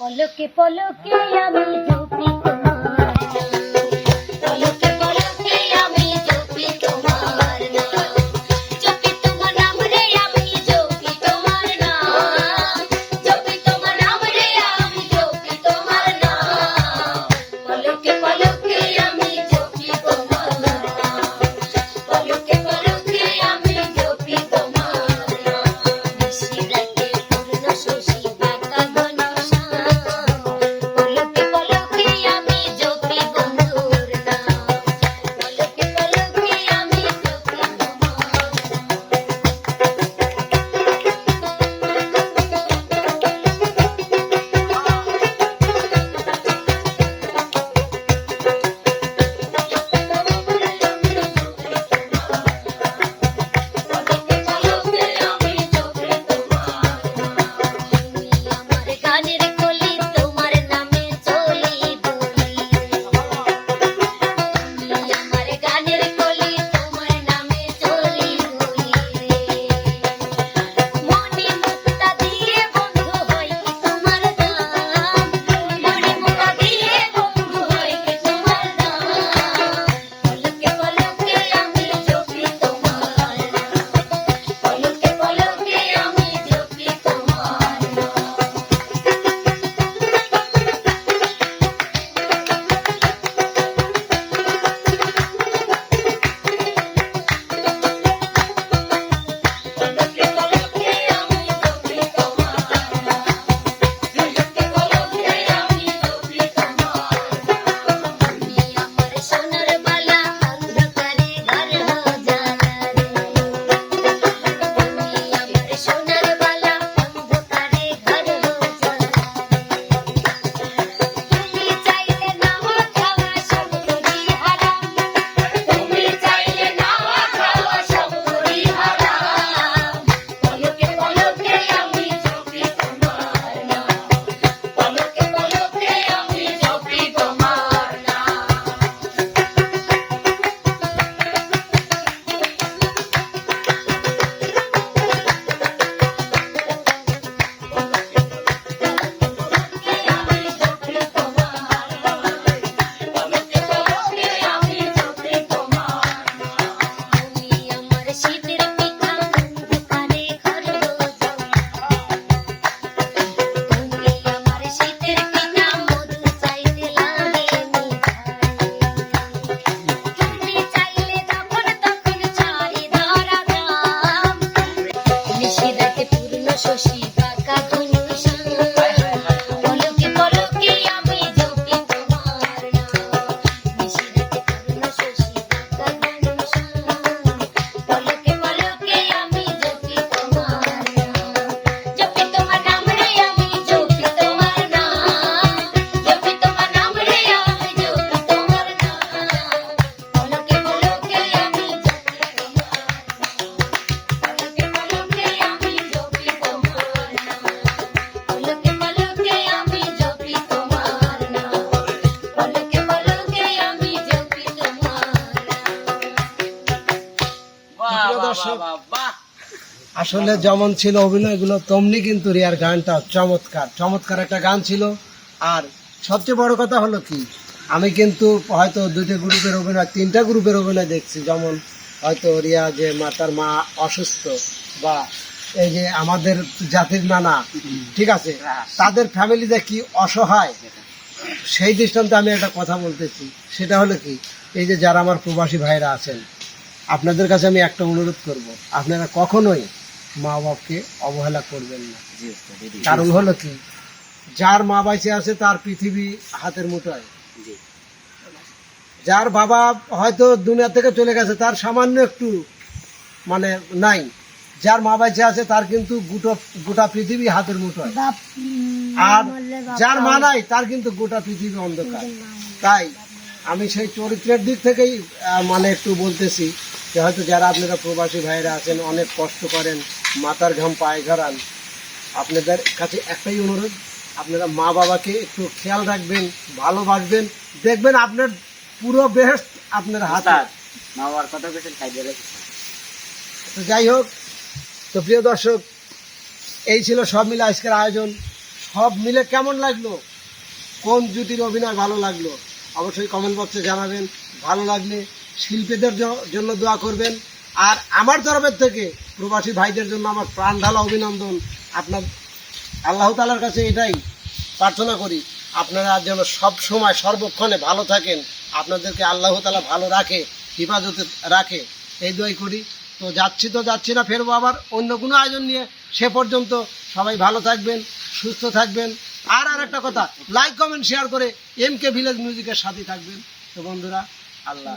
পলকে পলকে আমি ঢুকি দর্শক আসলে যেমন ছিল অভিনয়গুলো তেমনি কিন্তু রিয়ার গানটা চমৎকার চমৎকার একটা গান ছিল। আর সবচেয়ে বড় কথা হলো কি আমি কিন্তু হয়তো দুটো গ্রুপের অভিনয় তিনটা গ্রুপের অভিনয় দেখছি। যেমন হয়তো রিয়া যে মাতার মা অসুস্থ বা এই যে আমাদের জাতির নানা ঠিক আছে? তাদের ফ্যামিলিতে কি অসহায়? সেই দৃষ্টান্তে আমি একটা কথা বলতেছি। সেটা হলো কি এই যে যারা আমার প্রবাসী ভাইরা আছেন আপনাদের কাছে আমি একটা অনুরোধ করব। আপনারা কখনোই মা বাবাকে অবহেলা করবেন না। কারণ হলো কি? যার মা বাইসে আছে তার পৃথিবী হাতের মুঠোয়। যার বাবা হয়তো দুনিয়া থেকে চলে গেছে তার সামান্য একটু মানে নাই। যার মা বাইচে আছে তার কিন্তু গোটা গোটা পৃথিবী হাতের মুঠোয়। আর যার মা নাই তার কিন্তু গোটা পৃথিবী অন্ধকার। তাই আমি সেই চরিত্রের দিক থেকেই মানে একটু বলতেছি হয়তো যারা আপনারা প্রবাসী ভাইরা আছেন অনেক কষ্ট করেন মাথার ঘাম পায়ে ঘরান আপনাদের কাছে একটাই অনুরোধ আপনারা মা বাবাকে একটু খেয়াল রাখবেন ভালোবাসবেন দেখবেন আপনার পুরো বেহস্ত আপনার হাতে। মা বাবার কথা বলছেন তাই তো যাই হোক তো প্রিয় দর্শক এই ছিল সব মিলে আজকের আয়োজন। সব মিলে কেমন লাগল? কোন জুটির অভিনয় ভালো লাগল? অবশ্যই কমেন্ট বক্সে জানাবেন। ভালো লাগলে শিল্পীদের জন্য দোয়া করবেন। আর আমার তরফের থেকে প্রবাসী ভাইদের জন্য আমার প্রাণ ঢালা অভিনন্দন। আপনার আল্লাহ তালার কাছে এটাই প্রার্থনা করি। আপনারা যেন সব সময় সর্বক্ষণে ভালো থাকেন। আপনাদেরকে আল্লাহ তালা ভালো রাখে, হেফাজতে রাখে। এই দোয়াই করি। তো যাচ্ছি তো যাচ্ছি না, ফেরবো আবার অন্য কোনো আয়োজন নিয়ে। সে পর্যন্ত সবাই ভালো থাকবেন, সুস্থ থাকবেন। আর আর একটা কথা লাইক কমেন্ট শেয়ার করে এম কে ভিলেজ মিউজিকের সাথে থাকবেন। তো বন্ধুরা, আল্লাহ।